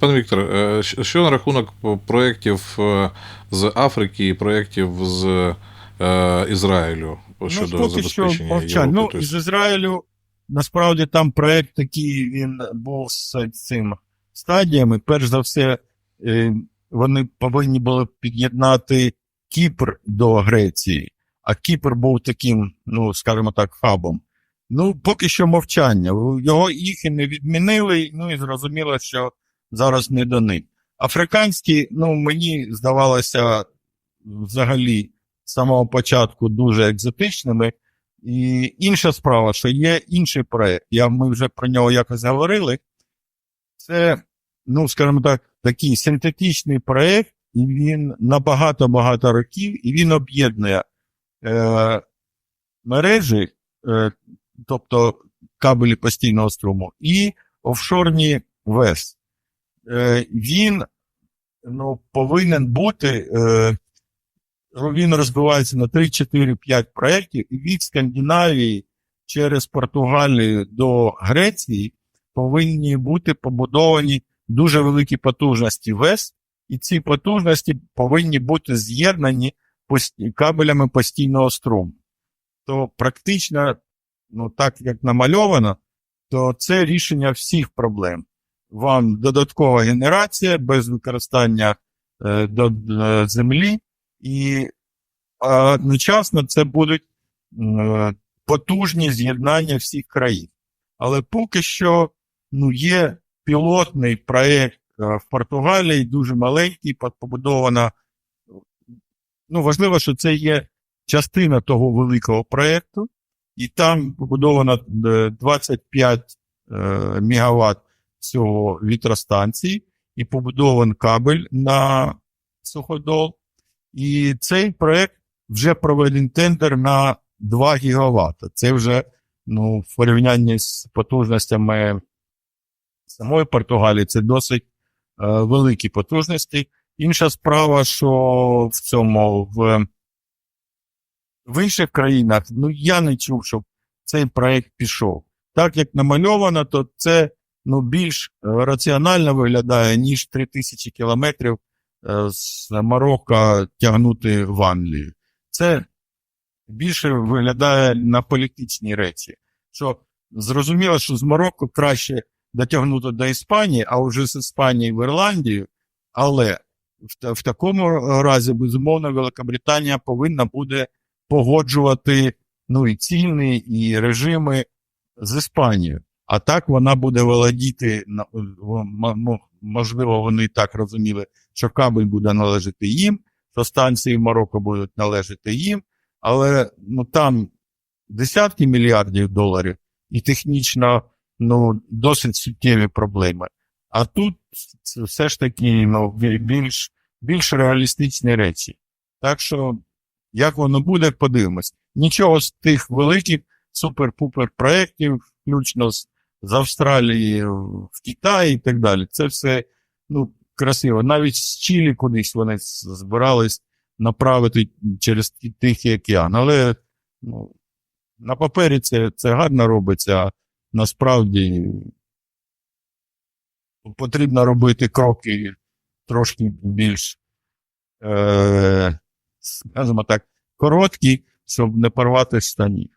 Пане Віктор, е, що на рахунок проєктів е, з Африки і проєктів з е, Ізраїлю щодо ну, поки що забезпечення. Європи? Ну, з Ізраїлю насправді там проект такий він був з цим стадіями. Перш за все, вони повинні були під'єднати Кіпр до Греції, а Кіпр був таким, ну, скажімо так, хабом. Ну, поки що мовчання. Його їх і не відмінили, ну і зрозуміло, що зараз не до них. Африканські, ну, мені здавалося взагалі з самого початку дуже екзотичними. І інша справа, що є інший проект. Я, ми вже про нього якось говорили. Це, ну, скажімо так, такий синтетичний проект, і він на багато-багато років, і він об'єднує е, мережі, е, тобто кабелі постійного струму, і офшорні ВЕС. Е, він ну, повинен бути. Е, він розбивається на 3, 4, 5 проєктів, і від Скандинавії через Португалію до Греції повинні бути побудовані дуже великі потужності ВЕС, і ці потужності повинні бути з'єднані кабелями постійного струму. То практично, ну так як намальовано, то це рішення всіх проблем. Вам додаткова генерація без використання е, до, е, землі, і одночасно це будуть е, потужні з'єднання всіх країн. Але поки що ну, є пілотний проєкт е, в Португалії, дуже маленький, побудована. Ну, важливо, що це є частина того великого проєкту, і там побудовано е, 25 е, мегаватт цього вітростанції, і побудований кабель на суходол. І цей проект вже проведений тендер на 2 гігаватт. Це вже ну, в порівнянні з потужностями самої Португалії, це досить е, великі потужності. Інша справа, що в цьому в, в інших країнах, ну я не чув, щоб цей проект пішов. Так як намальовано, то це ну, більш е, раціонально виглядає, ніж 3000 кілометрів е, з Марокко тягнути в Англію. Це більше виглядає на політичні речі. Що зрозуміло, що з Марокко краще дотягнути до Іспанії, а вже з Іспанії в Ірландію, але в, в такому разі, безумовно, Великобританія повинна буде погоджувати ну, і ціни, і режими з Іспанією. А так вона буде володіти, можливо, вони так розуміли, що кабель буде належати їм, що станції в Марокко будуть належати їм, але ну, там десятки мільярдів доларів і технічно ну, досить суттєві проблеми. А тут все ж таки ну, більш, більш реалістичні речі. Так що, як воно буде, подивимось. Нічого з тих великих супер-пупер проєктів, включно з, з Австралії в Китаї і так далі. Це все ну, красиво. Навіть з Чилі кудись вони збирались направити через Тихий океан. Але ну, на папері це, це гарно робиться, а насправді потрібно робити кроки трошки більш, е, скажімо так, короткі, щоб не порвати штанів.